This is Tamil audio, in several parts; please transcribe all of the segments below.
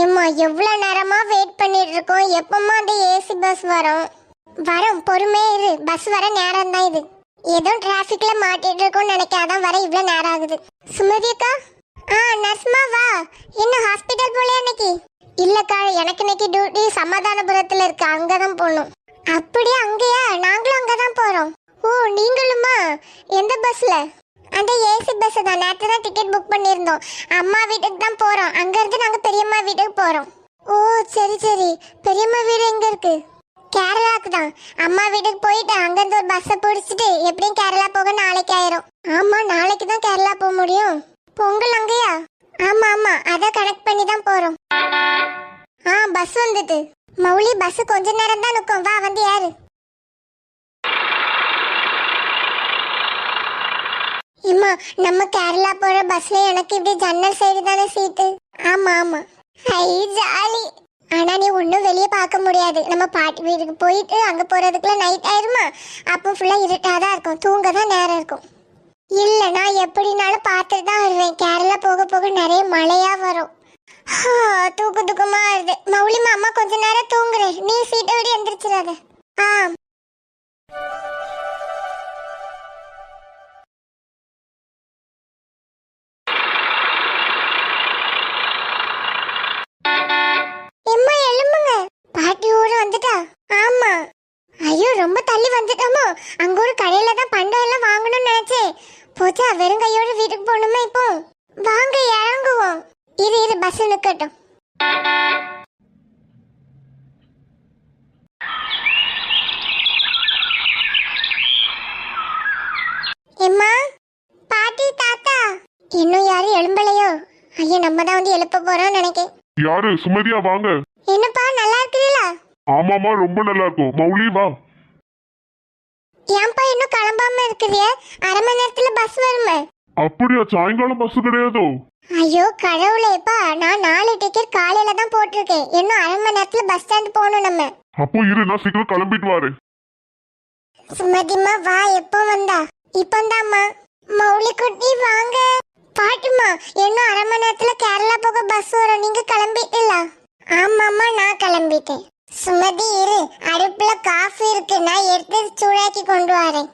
ஏம்மா எவ்வளோ நேரமாக வெயிட் பண்ணிட்டு இருக்கோம்? எப்பமா அந்த ஏசி பஸ் வரும்? வரும் பொறுமையா இரு. பஸ் வர நேரம் தான் இது. ஏதோ டிராஃபிக்ல மாட்டிட்டு இருக்கோம்னு நினைக்காதான் வர இவ்வளோ நேரம் ஆகுது. சுமதி அக்கா? ஆ நர்ஸ்மா வா. என்ன ஹாஸ்பிட்டல் போல இன்னைக்கு? இல்லக்கா எனக்கு இன்னைக்கு டியூட்டி சமாதானபுரத்துல இருக்கு. அங்கதான் போகணும். அப்படியே அங்கேயா? நாங்களும் அங்கதான் போறோம். ஓ நீங்களுமா? எந்த பஸ்ல அந்த ஏசி பஸ் தான். நேற்று தான் டிக்கெட் புக் பண்ணியிருந்தோம். அம்மா வீட்டுக்கு தான் போகிறோம் அங்கேருந்து நாங்கள் பெரியம்மா வீட்டுக்கு போகிறோம் ஓ சரி சரி. பெரியம்மா வீடு எங்கே இருக்கு? கேரளாக்கு தான். அம்மா வீட்டுக்கு போயிட்டு அங்கேருந்து ஒரு பஸ்ஸை பிடிச்சிட்டு எப்படியும் கேரளா போக நாளைக்கு ஆயிரும். ஆமாம் நாளைக்கு தான் கேரளா போக முடியும். பொங்கல் அங்கேயா? ஆமாம் ஆமாம் அதை கனெக்ட் பண்ணி தான் போகிறோம் ஆ பஸ் வந்துட்டு. மௌலி பஸ் கொஞ்ச நேரம் தான் நிற்கும் வா வந்து யாரு இம்மா நம்ம கேரளா போற பஸ்ல எனக்கு இப்படி ஜன்னல் சைடு தானே சீட்டு ஆமா ஆமா. ஹை ஜாலி. ஆனா நீ ஒன்றும் வெளியே பார்க்க முடியாது. நம்ம பாட்டி வீட்டுக்கு போயிட்டு அங்க போறதுக்குள்ள நைட் ஆயிருமா? அப்போ ஃபுல்லா இருட்டாதான் இருக்கும். தூங்க தான் நேரம் இருக்கும். இல்ல நான் எப்படினாலும் பார்த்துட்டு தான் வருவேன். கேரளா போக போக நிறைய மழையா வரும். ஹா, தூக்கு தூக்கமா வருது. மௌலி அம்மா கொஞ்ச நேரம் தூங்குறேன். நீ சீட்டை விட எந்திரிச்சிடாத. ஆ. வந்து எழுப்ப போறோம்னு நினைக்கேன். யாரு? சுமதியா? வாங்க. என்னப்பா நல்லா இருக்கிறீங்களா ஆமாமா ரொம்ப நல்லா இருக்கும். மௌலி வா. ஏன்பா இன்னும் கிளம்பாம இருக்கிறிய? அரை மணி நேரத்துல பஸ் வருமே. அப்படியா? சாயங்காலம் பஸ் கிடையாதோ? ஐயோ கடவுளேப்பா நான் நாலு டிக்கெட் காலையில தான் போட்டிருக்கேன். இன்னும் அரை மணி நேரத்துல பஸ் ஸ்டாண்ட் போகணும் நம்ம. அப்போ இரு நான் சீக்கிரம் கிளம்பிட்டு வரேன். சுமதிமா வா எப்போ வந்தா? இப்பந்தாம்மா. மௌலி இன்னும் அரை மணி நேரத்துல கேரளா போக பஸ் வரும். நீங்க கிளம்பிட்டீங்களா? ஆமாம்மா நான் கிளம்பிட்டேன். சுமதி இரு. அடுப்புல காஃபி இருக்கு. நான் எடுத்து சூடாக்கி கொண்டு வரேன்.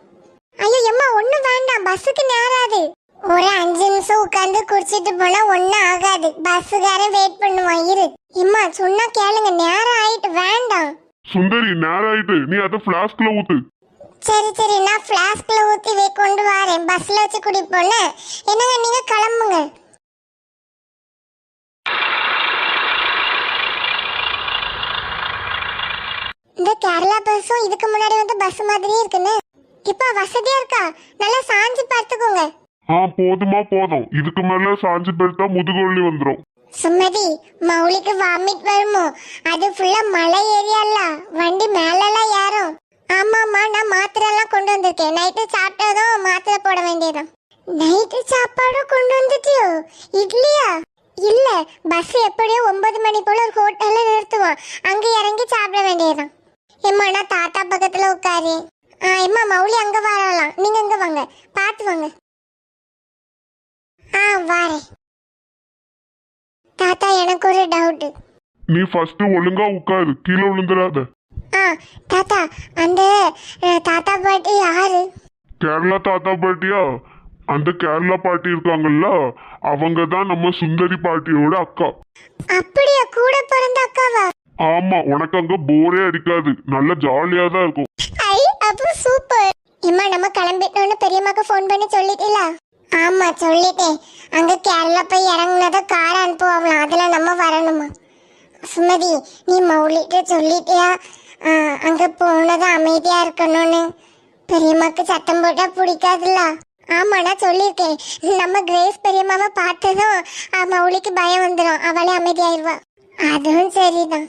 ஐயோ எம்மா ஒண்ணும் வேண்டாம். பஸ்ஸுக்கு நேராது. ஒரு அஞ்சு நிமிஷம் உட்காந்து குடிச்சிட்டு போனா ஒன்றும் ஆகாது. பஸ்ஸுக்காரன் வெயிட் பண்ணுவான். இரு. இம்மா சொன்னா கேளுங்க. நேரம் ஆயிட்டு வேண்டாம். சுந்தரி நேரம் ஆயிட்டு. நீ அதை பிளாஸ்க்ல ஊத்து. சரி சரி நான் ஃப்ளாஸ்க்ல ஊத்தி வை கொண்டு வரேன். பஸ்ல வச்சு குடிப்போம்ல? என்னங்க நீங்க கிளம்புங்க. இந்த கேரளா பஸ்ஸும் இதுக்கு முன்னாடி வந்து பஸ் மாதிரியே இருக்குன்னு. இப்ப வசதியா இருக்கா? நல்லா சாஞ்சு பார்த்துக்கோங்க ஆ போதுமா போதும். இதுக்கு மேல சாஞ்சு போயிட்டா முதுகுவலி வந்துடும் சுமதி மௌலிக்கு வாமிட் வருமோ? அது ஃபுல்லா மலை ஏரியால. வண்டி மேலலாம் ஏறும். ஆமாம்மா நான் மாத்திரைலாம் கொண்டு வந்திருக்கேன். நைட்டு சாப்பிட்டதும் மாத்திரை போட வேண்டியதுதான் நைட்டு சாப்பாடும் கொண்டு வந்துட்டியோ? இட்லியா இல்லை பஸ் எப்படியோ ஒன்பது மணி போல் ஒரு ஹோட்டலில் நிறுத்துவான் அங்கே இறங்கி சாப்பிட வேண்டியதுதான் எம்மா நான் தாத்தா பக்கத்தில் உட்காரு. ஆ எம்மா மௌலி அங்கே வரலாம் நீங்கள் இங்கே வாங்க. பார்த்து வாங்க. ஆ வாரேன். தாத்தா எனக்கு ஒரு டவுட்டு நீ ஃபர்ஸ்ட் ஒழுங்கா உட்காரு. கீழே விழுந்துடாத. தாத்தா அந்த தாத்தா பாட்டி யாரு? கேரளா தாத்தா பாட்டியா? அந்த கேரளா பாட்டி இருக்காங்கல்ல அவங்க தான் நம்ம சுந்தரி பாட்டியோட அக்கா. அப்படியா? கூட பிறந்த அக்காவா? ஆமா உனக்கு அங்க போரே அடிக்காது. நல்ல ஜாலியா தான் இருக்கும். ஐ அப்போ சூப்பர் இம்மா நம்ம கிளம்பிட்டோம்னு பெரியம்மாக்கு ஃபோன் பண்ணி சொல்லிட்டீங்களா? ஆமா சொல்லிட்டேன். அங்க கேரளா போய் இறங்குனத கார் அனுப்புவாங்களாம். அதுல நம்ம வரணுமா? சுமதி நீ மௌலிட்டு சொல்லிட்டியா? அங்க போனது அமைதியா இருக்கணும்னு. பெரியம்மாக்கு சத்தம் போட்டா பிடிக்காதுல்ல? ஆமா நான் சொல்லியிருக்கேன். நம்ம கிரேஸ் பெரியம்மாவை பார்த்ததும் மௌலிக்கு பயம் வந்துடும் அவளே அமைதியாயிருவா. அதுவும் சரிதான்.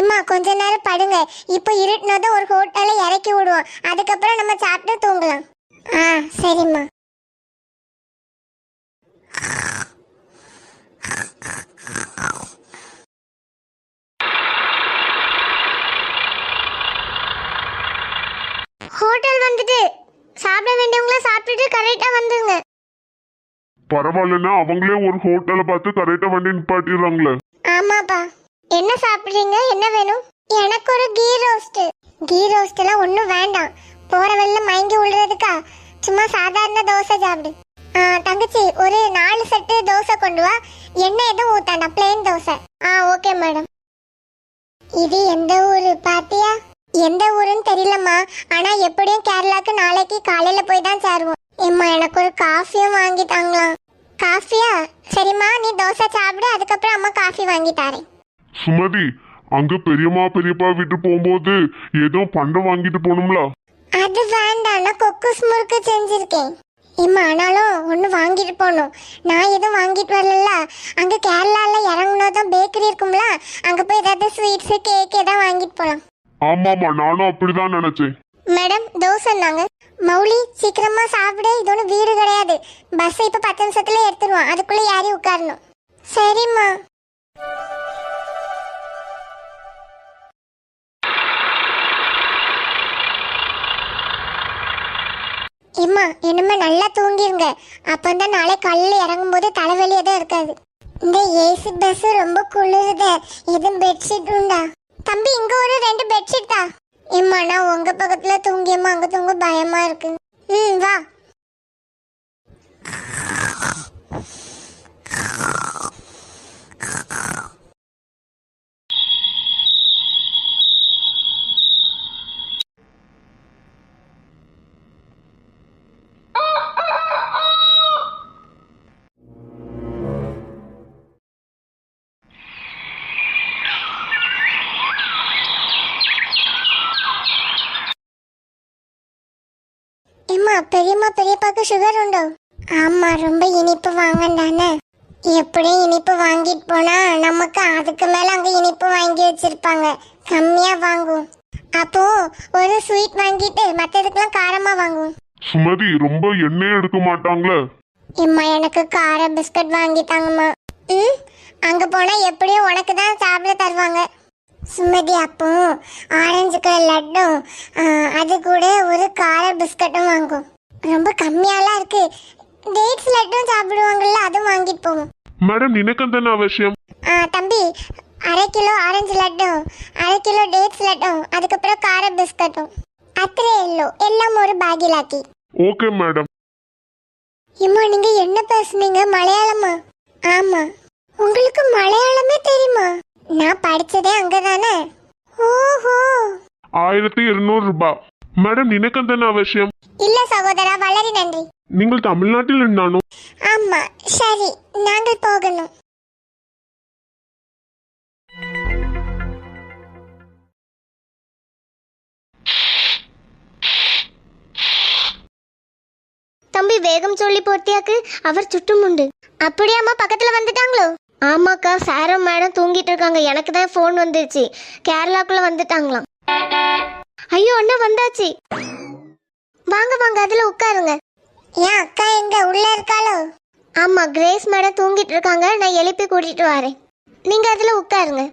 இம்மா கொஞ்ச நேரம் படுங்க. இப்போ இருட்டினதும் ஒரு ஹோட்டலில் இறக்கி விடுவோம். அதுக்கப்புறம் நம்ம சாப்பிட்டு தூங்கலாம். ஆ சரிம்மா. ஹோட்டல் வந்துட்டு சாப்பிட வேண்டியவங்கள சாப்பிட்டுட்டு கரெக்டா வந்துருங்க. பரவாயில்லன்னா அவங்களே ஒரு ஹோட்டலை பார்த்து கரெக்டா வண்டி நிப்பாட்டிடுறாங்களே. ஆமா இந்தாங்கப்பா என்ன சாப்பிடுறீங்க? என்ன வேணும்? எனக்கு ஒரு கீ ரோஸ்ட். கீ ரோஸ்ட் எல்லாம் ஒன்றும் வேண்டாம். போற வெளில மயங்கி விழுறதுக்கா சும்மா சாதாரண தோசை சாப்பிடு. ஆ, தங்கச்சி ஒரு நாலு செட்டு தோசை கொண்டு வா. எண்ணெய் எதுவும் ஊத்தாண்டா பிளேன் தோசை. ஆ ஓகே மேடம் இது எந்த ஊரு? பாத்தியா? எந்த ஊருன்னு தெரியலம்மா. ஆனா எப்படியும் கேரளாக்கு நாளைக்கு காலையில போய் தான் சேருவோம். ஏம்மா எனக்கு ஒரு காஃபியும் வாங்கி தாங்களாம் காஃபியா? சரிம்மா நீ தோசை சாப்பிடு அதுக்கப்புறம் அம்மா காஃபி வாங்கி தரேன். சுமதி அங்க பெரியம்மா பெரியப்பா வீட்டு போகும்போது ஏதோ பண்டம் வாங்கிட்டு போகணும்ல? அது வேண்டாம் நான் கொக்குஸ் முறுக்கு செஞ்சிருக்கேன். ஏம்மா ஆனாலும் ஒன்று வாங்கிட்டு போகணும். நான் எதுவும் வாங்கிட்டு வரல. அங்கே கேரளாவில் இறங்குனதும் பேக்கரி இருக்கும்ல அங்கே போய் ஏதாவது ஸ்வீட்ஸு கேக் ஏதாவது வாங்கிட்டு போகலாம் ஆமாமா நானும் அப்படிதான் நினைச்சேன். மேடம் தோசை நாங்க மௌலி சீக்கிரமா சாப்பிடு. இது ஒன்றும் வீடு கிடையாது. பஸ் இப்போ பத்து நிமிஷத்துல எடுத்துருவோம் அதுக்குள்ள யாரி உட்காரணும். சரிம்மா. இம்மா இனிமே நல்லா தூங்கிருங்க. அப்பந்தான் நாளை காலையில் இறங்கும்போது தலைவலி எதுவும் இருக்காது. இந்த ஏசி பஸ் ரொம்ப குளிருது. எதுவும் பெட்ஷீட் உண்டா? தம்பி இங்க ஒரு ரெண்டு பெட்ஷீட் தான் இம்மா நான் உங்க பக்கத்துல தூங்கியம்மா அங்க தூங்க பயமா இருக்கு. ம் வா. பெரியம்மா பெரியப்பாக்கு சுகர் உண்டோ? ஆமா ரொம்ப இனிப்பு வாங்கண்டானே எப்படியும் இனிப்பு வாங்கிட்டு போனா நமக்கு அதுக்கு மேல அங்க இனிப்பு வாங்கி வச்சிருப்பாங்க. கம்மியா வாங்குவோம் அப்போ ஒரு ஸ்வீட் வாங்கிட்டு மத்ததுக்கெல்லாம் காரமா வாங்குவோம் சுமதி ரொம்ப எண்ணெய் எடுக்க மாட்டாங்களே? இம்மா எனக்கு கார பிஸ்கட் வாங்கி தாங்கம்மா. ம் அங்க போனா எப்படியும் உனக்கு தான் சாப்பிட தருவாங்க. சுமதி அப்போ ஆரஞ்சு கலர் லட்டும் அது கூட ஒரு கார பிஸ்கட்டும் வாங்கும். ரொம்ப கம்மியாலாம் இருக்கு. டேட்ஸ் லட்டும் சாப்பிடுவாங்கல்ல அதுவும் வாங்கிட்டு போவோம் மேடம் நினைக்க தானே அவசியம்? ஆ, தம்பி அரை கிலோ ஆரஞ்சு லட்டும் அரை கிலோ டேட்ஸ் லட்டும் அதுக்கப்புறம் கார பிஸ்கட்டும். அத்திரை எல்லோ எல்லாம் ஒரு பாகிலாக்கி ஓகே மேடம். இம்மா நீங்க என்ன பேசுனீங்க? மலையாளமா? ஆமா. உங்களுக்கு மலையாளமே தெரியுமா? நான் படிச்சதே அங்கதானே? ஓஹோ. ஆயிரத்தி இருநூறு ரூபாய் மேடம் நினைக்க தானே அவசியம். இல்ல சகோதரா வளரி நன்றி நீங்கள் தமிழ்நாட்டில் இருந்தானோ ஆமா சரி நாங்கள் போகணும். தம்பி வேகம் சொல்லி போட்டியாக்கு அவர் சுட்டுமுண்டு. அப்படியாம்மா பக்கத்துல வந்துட்டாங்களோ? ஆமாக்கா சாரும் மேடம் தூங்கிட்டு இருக்காங்க. எனக்கு தான் ஃபோன் வந்துருச்சு. கேரளாக்குள்ள வந்துட்டாங்களாம். ஐயோ அண்ணா வந்தாச்சு. வாங்க வாங்க அதுல உட்காருங்க. ஏன் அக்கா எங்க? உள்ள இருக்காளோ? ஆமா கிரேஸ் மேடம் தூங்கிட்டு இருக்காங்க. நான் எழுப்பி கூட்டிட்டு வரேன். நீங்க அதுல உட்காருங்க.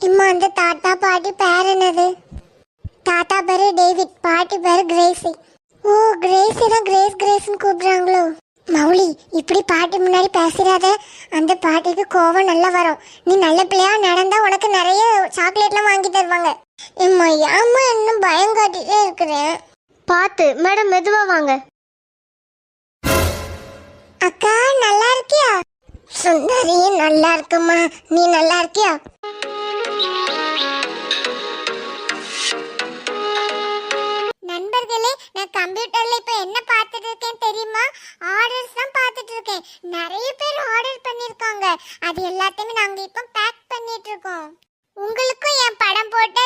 இம்மா அந்த தாத்தா பாட்டி பேர் என்னது? தாத்தா பேரு டேவிட் பாட்டி பேரு கிரேசி. ஓ கிரேசி தான் கிரேஸ் கிரேஸ்னு கூப்பிடுறாங்களோ? மௌலி இப்படி பாட்டி முன்னாடி பேசிடாத. அந்த பாட்டிக்கு கோவம் நல்லா வரும். நீ நல்ல பிள்ளையா நடந்தா உனக்கு நிறைய சாக்லேட்லாம் வாங்கி தருவாங்க. இம்மா ஏம்மா என்ன பயம் காட்டிட்டே இருக்கிறேன் பார்த்து மேடம் மெதுவா வாங்க. அக்கா நல்லா இருக்கியா? சுந்தரி நல்லா இருக்குமா நீ நல்லா இருக்கியா? நண்பர்களே நான் கம்ப்யூட்டர்ல இப்ப என்ன பார்த்துட்டு இருக்கேன் தெரியுமா? ஆர்டர்ஸ் தான் பார்த்துட்டு இருக்கேன். நிறைய பேர் ஆர்டர் பண்ணிருக்காங்க. அது எல்லாத்தையுமே நாங்க இப்ப பேக் பண்ணிட்டு இருக்கோம். உங்களுக்கும் என் படம் போட்ட